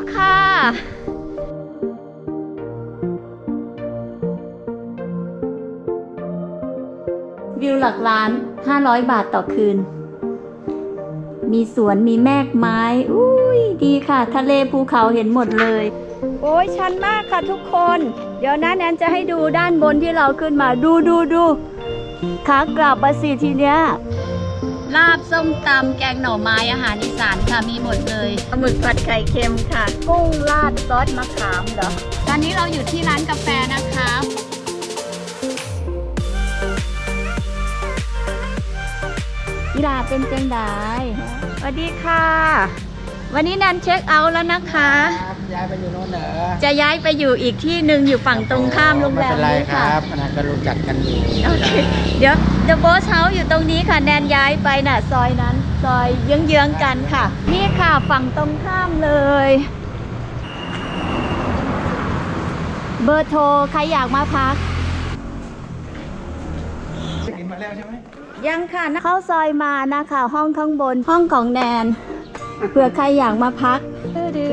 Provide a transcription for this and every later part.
แล้วค่ะวิวหลักล้าน 500 บาทต่อคืน มีสวนมีแมกไม้ อุ้ยดีค่ะ ทะเลภูเขาเห็นหมดเลย โอ้ยชันมากค่ะทุกคน เดี๋ยวนะแนนจะให้ดูด้านบนที่เราขึ้นมา ดูดูดู ขากลับมาสิทีเนี้ย ลาบส้มตำแกงหน่อไม้อาหารอีสานค่ะมีหมดเลยปลาหมึกผัดไข่เค็มค่ะ กุ้งราดซอสมะขามเหรอ ตอนนี้เราอยู่ที่ร้านกาแฟนะคะอีหลาเป็นจังไดสวัสดีค่ะ วันนี้นันเช็คเอาท์แล้วนะคะครับ ย้ายไปอยู่โน่นเหรอจะย้ายไปอยู่อีกที่หนึ่งอยู่ฝั่งตรงข้ามโรงแรมไม่เป็นไรนี้คค่ะ รับอันนั้นก็รู้จักกันอยู่โอเค เดี๋ยว The Boss House อยู่ตรงนี้ค่ะ แนนย้ายไปน่ะ ซอยนั้น ซอยเยื้องๆกันค่ะ นี่ค่ะฝั่งตรงข้ามเลย เบอร์โทร ใครอยากมาพัก กินมาแล้วใช่ไหมยังค่ะเข้าซอยมานะคะ ห้องข้างบนห้องของแนน เผื่อใครอยากมาพักดื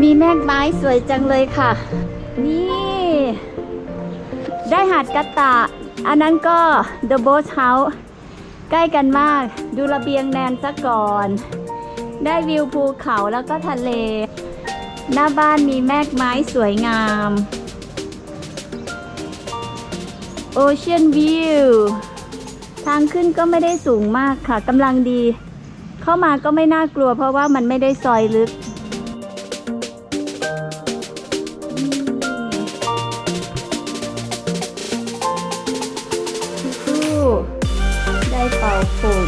มีแมกไม้สวยจังเลยค่ะ นี่ ได้หาดกะตะ อันนั้นก็ The Boat House ใกล้กันมาก ดูระเบียงแนนซะก่อน ได้วิวภูเขาแล้วก็ทะเล หน้าบ้านมีแมกไม้สวยงาม Ocean View ทางขึ้นก็ไม่ได้สูงมากค่ะกำลังดี เข้ามาก็ไม่น่ากลัวเพราะว่ามันไม่ได้ซอยลึกสู้ได้เป่าผมเนี่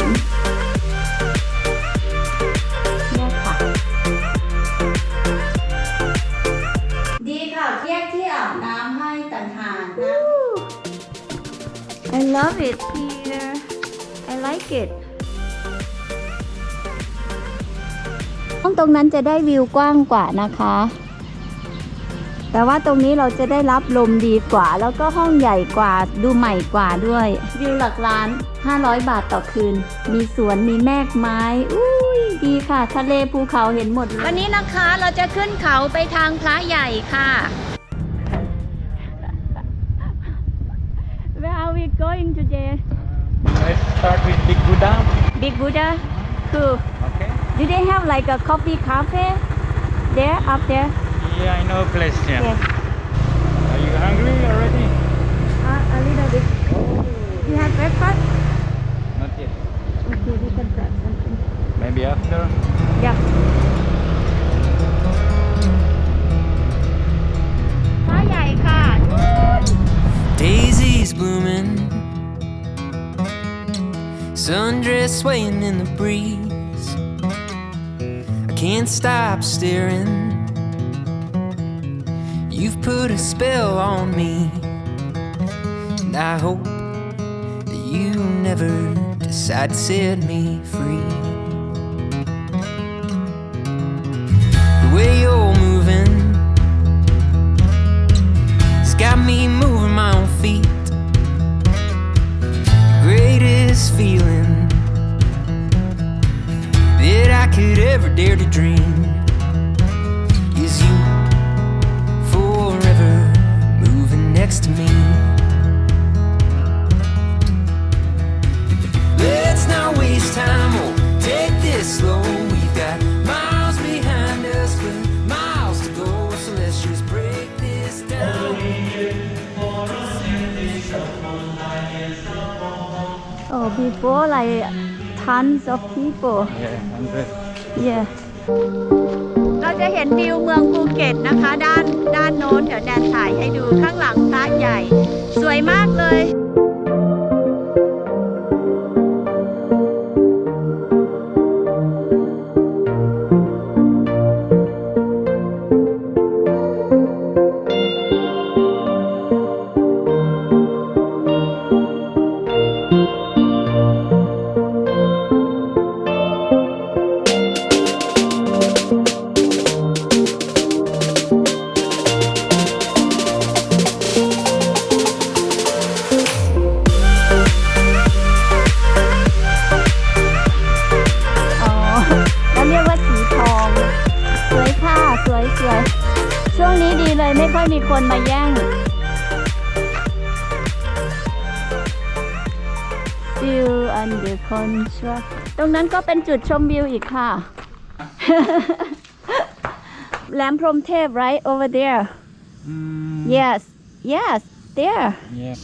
รงนั้นจะได้วิวกว้างกว่านะคะ แต่ว่าตรงนี้เราจะได้รับลมดีกว่า แล้วก็ห้องใหญ่กว่าดูใหม่กว่าด้วย วิวหลักล้าน 500 บาทต่อคืน มีสวนมีแมกไม้อุ้ยดีค่ะ ทะเลภูเขาเห็นหมดเลยวันนี้นะคะเราจะขึ้นเขาไปทางพระใหญ่ค่ะ Where are we going today? Let's start with Big Buddha Big Buddha? Cool. okay Do they have like a coffee cafe there up there? Yeah, I know a place. Yeah. Yes. Are you hungry already? Uh, a little bit. Oh. You have breakfast? Not yet. Okay, we can grab something. Maybe after. Yeah. Daisies blooming, sundress swaying in the breeze. Stop steering. You've put a spell on me, and I hope that you never decide to set me free. The way you're dare to dream is you forever moving next to me. Let's not waste time or take this slow. We've got miles behind us, but miles to go. So let's just break this down. Oh, before like tons of people. yeah เย่เราจะเห็นวิวเมืองภูเก็ตนะคะ ด้านด้านโน้นเดี๋ยวแดนถ่ายให้ดูข้างหลังพระใหญ่ สวยมากเลย คนมาแย่ง Still under construct ตรงนั้นก็เป็นจุดชมวิวอีกค่ะ แหลมพรหมเทพ right over there Mm, yes yes there yeah.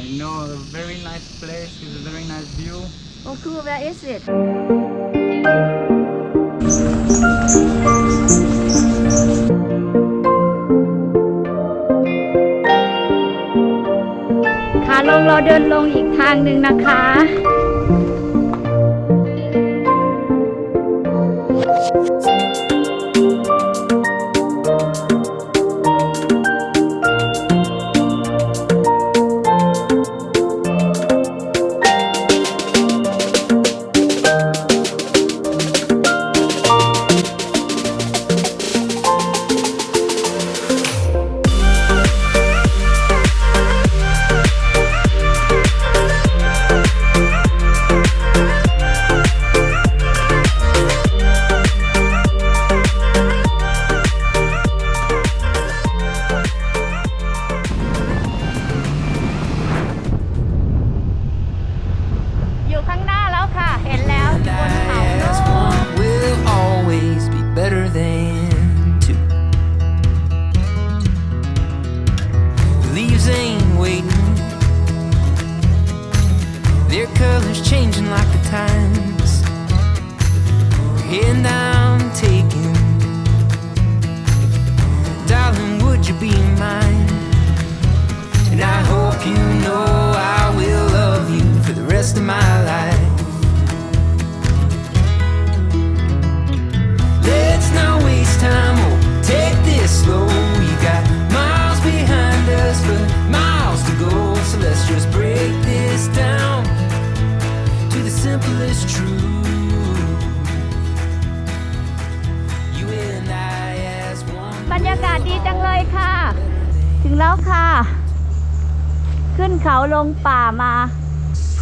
I know a very nice place with a very nice view. oh cool where is it เราเดินลงอีกทางหนึ่งนะคะ And I'm taking, darling, would you be mine? And I hope you know I will love you for the rest of my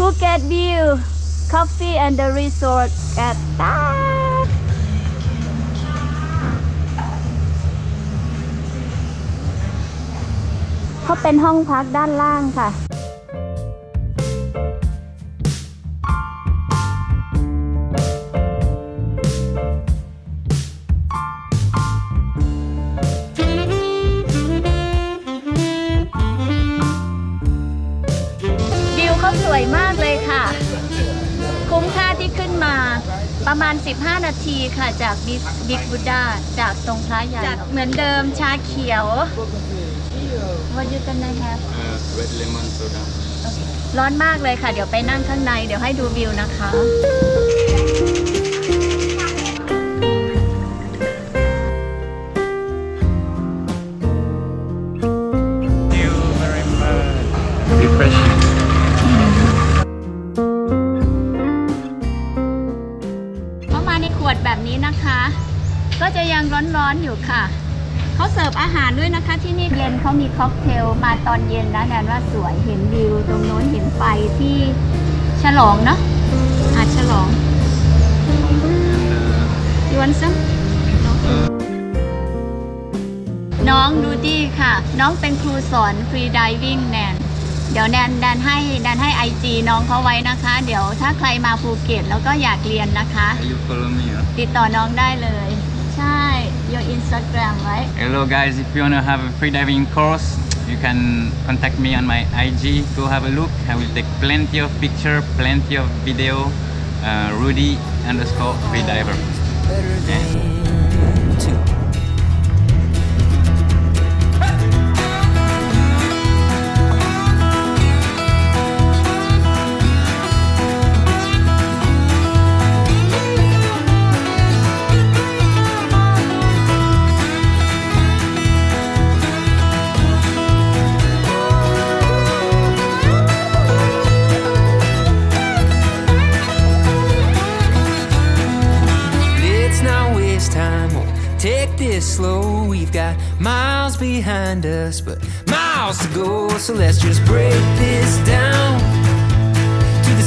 Phuket View Coffee and the Resort at ตาดเขาเป็นห้องพักด้านล่างค่ะากเลยค่ะ คุ้มค่าที่ขึ้นมาประมาณ 15 นาทีค่ะจากบิ๊กบิ๊กบูดาจากตรงพระใหญ่จากเหมือนเดิมชาเขียว What you gonna have Uh, red lemon soda. ร้อนมากเลยค่ะ เดี๋ยวไปนั่งข้างใน เดี๋ยวให้ดูวิวนะคะ แบบนี้นะคะ ก็จะยังร้อนๆอยู่ค่ะ เขาเสิร์ฟอาหารด้วยนะคะที่นี่เย็นเขามีค็อกเทลมาตอนเย็นนะแนนว่าสวยเห็นวิวตรงโน้นเห็นไฟที่ฉลองเนาะอาจฉลองยวนซัน้องดูดี้ค่ะ น้องเป็นครูสอนฟรีดิวิ่งแนน เดี๋ยวแนนแนนให้แนนให้ไอจีน้องเขาไว้นะคะ เดี๋ยวถ้าใครมาภูเก็ตแล้วก็อยากเรียนนะคะ you follow me, huh? ติดต่อน้องได้เลย ใช่ your Instagram right Hello guys, if you wanna have a free diving course, you can contact me on my IG. Go have a look. I will take plenty of picture, plenty of video. Uh, Rudy underscore free diver. better than two.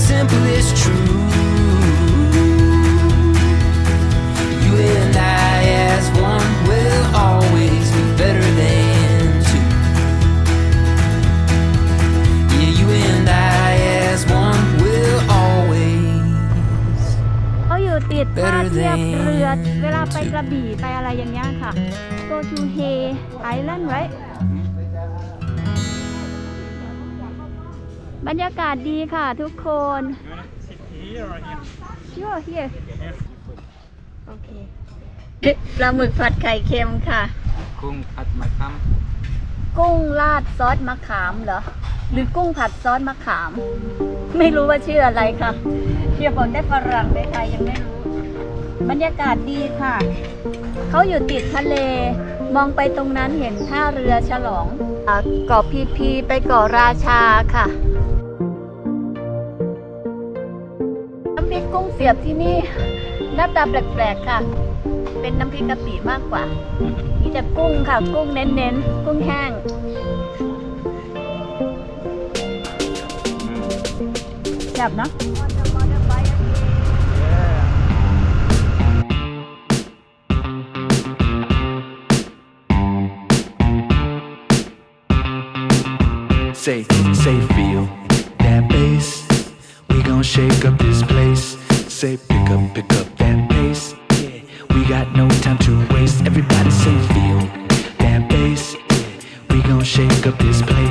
simple is true. You and I, as one, will always be better than two. Yeah, you and I, as one, will always เขาอยู่ติดท่าเทียบเรือ เวลาไปกระบี่ไปอะไรอย่างเงี้ยค่ะ go to Hay Island right บรรยากาศดีค่ะทุกคน Sure here โอเคปลาหมึกผัดไข่เค็มค่ะ กุ้งผัดมะขามกุ้งราดซอสมะขามเหรอ หรือกุ้งผัดซอสมะขาม ไม่รู้ว่าชื่ออะไรค่ะเทียบบอกได้ฝรั่งเลยค่ะยังไม่รู้ บรรยากาศดีค่ะ เขาอยู่ติดทะเล มองไปตรงนั้นเห็นท่าเรือฉลองอ่าเกาะพีพีไปเกาะราชาค่ะ กุ้งเสียบที่นี่หน้าตาแปลกๆค่ะ เป็นน้ำพริกกะปิมากกว่ามีแต่กุ้งค่ะกุ้งเน้นๆ กุ้งแห้งแซ่บเนอะ Say, say, feel that bass. We gon' shake up this place. Say, pick up, pick up that pace. Yeah, we got no time to waste. Everybody say, feel that bass. Yeah, we gon' shake up this place.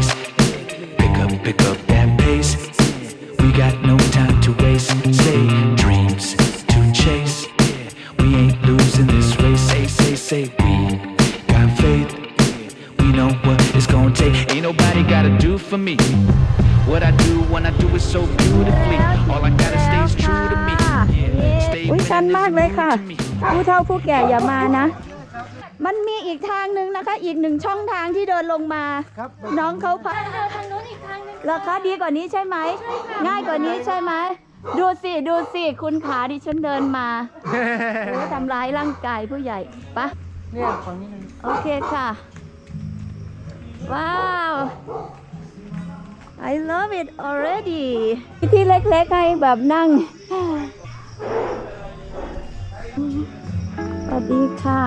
Yeah, stay อุ้ย winning ชัน is มากเลยค่ะ rude to me. ผู้เฒ่าผู้แก่อย่ามานะ มันมีอีกทางหนึ่งนะคะ อีกหนึ่งช่องทางที่เดินลงมาน้องเขาพาทางนู้นอีกทางนึงราคาดีกว่านี้ใช่ไหม ง่ายกว่านี้ใช่ไหม ดูสิ ดูสิ คุณขาดิฉันเดินมาโอ้ทำร้ายร่างกายผู้ใหญ่ปะ เนี่ยฝั่งนี้โอเคค่ะ ว้าว I love it already ที่เล็กๆให้แบบนั่ง สวัสดีค่ะ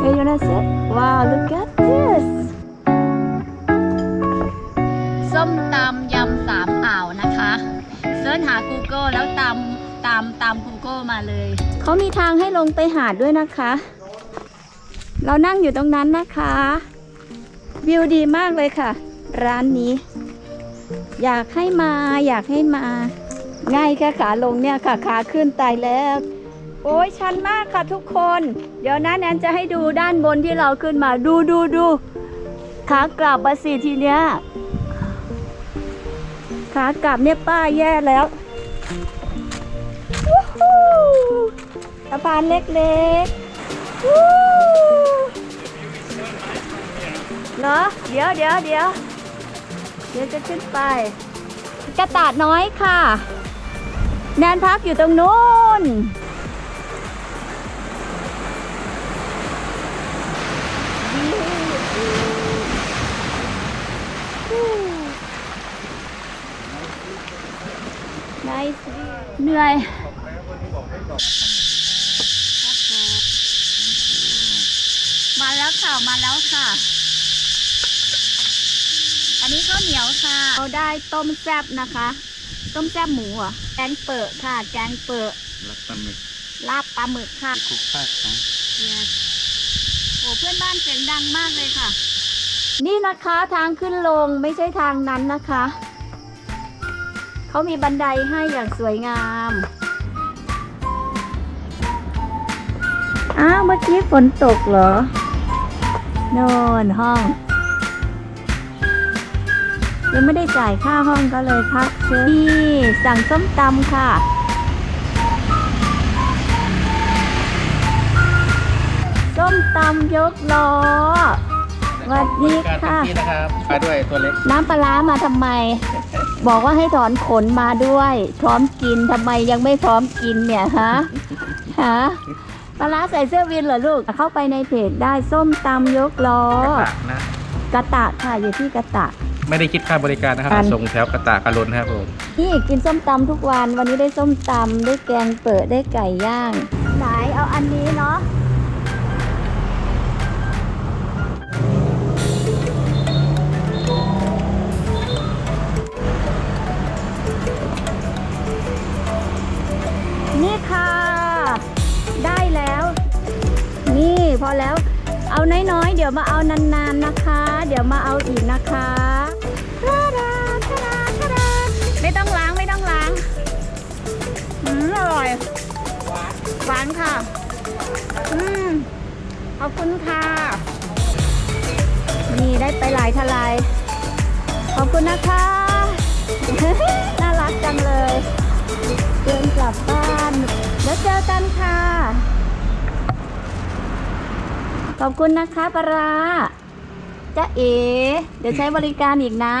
Hey, you wanna sit? Wow, look at this ส้มตำยำสามอ่าวนะคะเสิร์ชหา Google แล้วตามตามตาม Google มาเลย เขามีทางให้ลงไปหาดด้วยนะคะ เรานั่งอยู่ตรงนั้นนะคะ วิวดีมากเลยค่ะ ร้านนี้ อยากให้มาอยากให้มา ง่ายแค่ขาลงเนี่ยค่ะขาขึ้นตายแล้ว โอ้ยชันมากค่ะทุกคน เดี๋ยวนะแนนจะให้ดูด้านบนที่เราขึ้นมาดูดูดูขากลับมาสิทีเนี้ยขากลับเนี่ยป้าแย่แล้ววู้ฮู้สะพานเล็กๆเหรอเดี๋ยวเดี๋ยวเดี๋ยวเดี๋ยวจะขึ้นไป กระตาดน้อยค่ะ แนนพักอยู่ตรงนู้น Nice view เหนื่อยมาแล้วค่ะ มาแล้วค่ะ อันนี้ข้าวเหนียวค่ะ เราได้ต้มแซ่บนะคะ ต้มแซ่บหมูเหรอะแกงเปิดค่ะ แกงเปิดแล้วปลาหมึกลาบปลาหมึกค่ะ คุกฟาดนะ Yes โอ้เพื่อนบ้านเสียงดังมากเลยค่ะ นี่นะคะทางขึ้นลงไม่ใช่ทางนั้นนะคะ เขามีบันไดให้อย่างสวยงาม อ้าวเมื่อกี้ฝนตกเหรอ โน่นห้อง ยังไม่ได้จ่ายค่าห้องก็เลยพักเชิญนี่สั่งส้มตำค่ะ ส้มตำยกล้อสวัสดีค่ะนี่นะครับมาด้วยตัวเล็ก น้ำปลาร้ามาทำไม บอกว่าให้ถอนขนมาด้วย พร้อมกินทำไมยังไม่พร้อมกินเนี่ยฮะฮะปลาร้าใส่เสื้อวินเหรอลูก เข้าไปในเพจได้ส้มตำยกล้อกระตะนะกระตะค่ะอยู่ที่กระตะ ไม่ได้คิดค่าบริการนะครับ ส่งแถวกระตากระลนครับผมพี่กินส้มตำทุกวันวันนี้ได้ส้มตำได้แกงเปิดได้ไก่ย่างไหนเอาอันนี้เนาะนี่ค่ะ ได้แล้ว นี่พอแล้ว เอาน้อยๆ เดี๋ยวมาเอานานๆนะคะ เดี๋ยวมาเอาอีกนะคะ หวานค่ะ อืม ขอบคุณค่ะ นี่ได้ไปหลายทลาย ขอบคุณนะคะ น่ารักจังเลยเดินกลับบ้าน แล้วเจอกันค่ะ ขอบคุณนะคะปลาร้าจ๊ะเอ๋ เดี๋ยวใช้บริการอีกนะ